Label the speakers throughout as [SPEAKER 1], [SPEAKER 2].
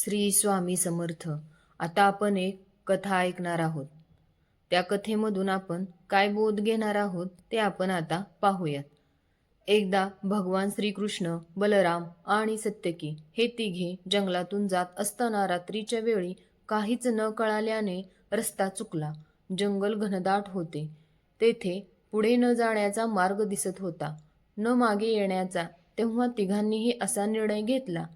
[SPEAKER 1] श्री स्वामी समर्थ आता आपण एक कथा ऐकणार आहोत. त्या कथेमधून आपण काय बोध घेणार आहोत ते आपण आता पाहूयात. एकदा भगवान श्रीकृष्ण बलराम आणि सत्यकी हे तिघे जंगलातून जात असताना रात्रीच्या वेळी काहीच न कळाल्याने रस्ता चुकला. जंगल घनदाट होते. तेथे पुढे न जाण्याचा मार्ग दिसत होता. न मागे येण्याचा तेव्हा तिघांनीही असा निर्णय घेतला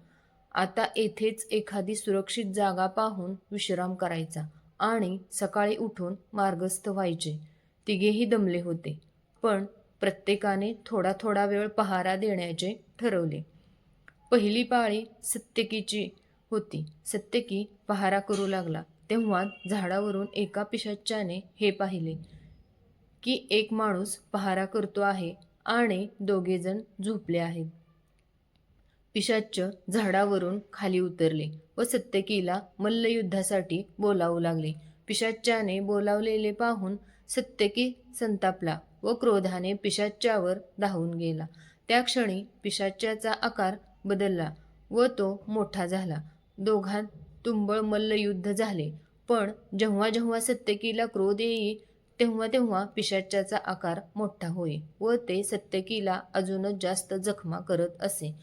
[SPEAKER 1] आता येथेच एखादी सुरक्षित जागा पाहून विश्राम करायचा आणि सकाळी उठून मार्गस्थ व्हायचे. तिघेही दमले होते पण प्रत्येकाने थोडा थोडा वेळ पहारा देण्याचे ठरवले. पहिली पाळी सत्यकीची होती. सत्यकी पहारा करू लागला. तेव्हा झाडावरून एका पिशाच्याने हे पाहिले की एक माणूस पहारा करतो आहे आणि दोघेजण झोपले आहेत. पिशाच्च झाडावरून खाली उतरले व सत्यकीला मल्लयुद्धासाठी बोलावू लागले. पिशाच्याने बोलावलेले पाहून सत्यकी संतापला व क्रोधाने पिशाच्यावर धावून गेला. त्या क्षणी पिशाच्याचा आकार बदलला व तो मोठा झाला. दोघांत तुंबळ मल्लयुद्ध झाले. पण जेव्हा जेव्हा सत्यकीला क्रोध येई तेव्हा तेव्हा पिशाच्याचा आकार मोठा होई व ते सत्यकीला अजूनच जास्त जखमा करत असे.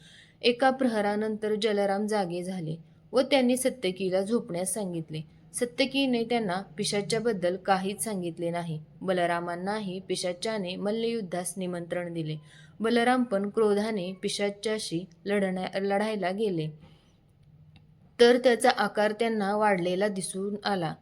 [SPEAKER 1] एका प्रहरानंतर जलराम जागे झाले व त्यांनी सत्यकीला झोपण्यास सांगितले. सत्यकीने त्यांना पिशाच्याबद्दल काहीच सांगितले नाही. बलरामांनाही पिशाच्याने मल्लयुद्धास निमंत्रण दिले. बलराम पण क्रोधाने पिशाच्याशी लढण्या लढायला गेले. तर त्याचा आकार त्यांना वाढलेला दिसून आला.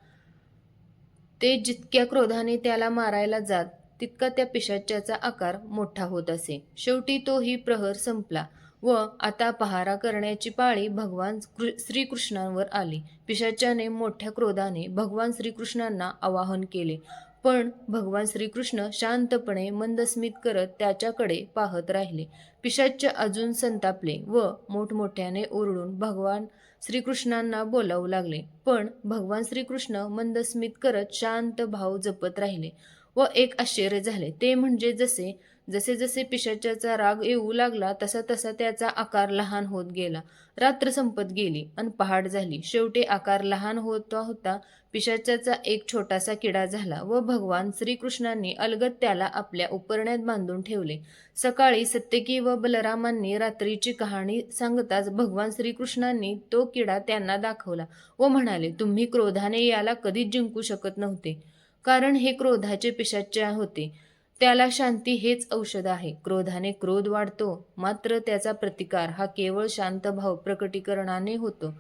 [SPEAKER 1] ते जितक्या क्रोधाने त्याला मारायला जात तितका त्या पिशाच्याचा आकार मोठा होत असे. शेवटी तोही प्रहर संपला. व आता पहारा करण्याची पाळी भगवान श्रीकृष्णांवर आली. पिशाच्याने मोठ्या क्रोधाने भगवान श्रीकृष्णांना आवाहन केले. पण भगवान श्रीकृष्ण शांतपणे मंदस्मित करत त्याच्याकडे पाहत राहिले. पिशाच्य अजून संतापले व मोठमोठ्याने ओरडून भगवान श्रीकृष्णांना बोलावू लागले. पण भगवान श्रीकृष्ण मंदस्मित करत शांत भाव जपत राहिले. व एक आश्चर्य झाले. ते म्हणजे जसे जसे जसे पिशाच्याचा राग येऊ लागला तसा तसा त्याचा आकार लहान होत गेला. रात्र संपत गेली आणि पहाट झाली. शेवटी आकार लहान होता होता पिशाच्याचा एक छोटासा किडा झाला व भगवान श्रीकृष्णांनी अलगद त्याला आपल्या उपरण्यात बांधून ठेवले. सकाळी सत्यकी व बलरामांनी रात्रीची कहाणी सांगताच भगवान श्रीकृष्णांनी तो किडा त्यांना दाखवला व म्हणाले तुम्ही क्रोधाने याला कधीच जिंकू शकत नव्हते. कारण हे क्रोधाचे पिशाच्य होते. त्याला शांती हेच औषध आहे. क्रोधाने क्रोध वाढतो मात्र त्याचा प्रतिकार हा केवळ शांत भाव प्रकटीकरणाने होतो.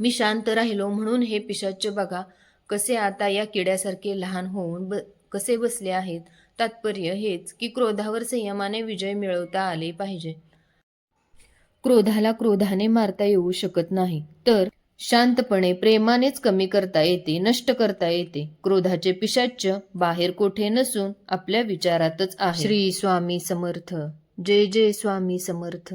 [SPEAKER 1] मी शांत राहिलो म्हणून हे पिशाच्य बघा कसे आता या किड्यासारखे लहान होऊन ब कसे बसले आहेत. तात्पर्य हेच की क्रोधावर संयमाने विजय मिळवता आले पाहिजे. क्रोधाला क्रोधाने मारता येऊ शकत नाही. तर शांतपणे प्रेमानेच कमी करता येते नष्ट करता येते. क्रोधाचे पिशाच्य बाहेर कोठे नसून आपल्या विचारातच आहे. श्री स्वामी समर्थ. जय जय स्वामी समर्थ.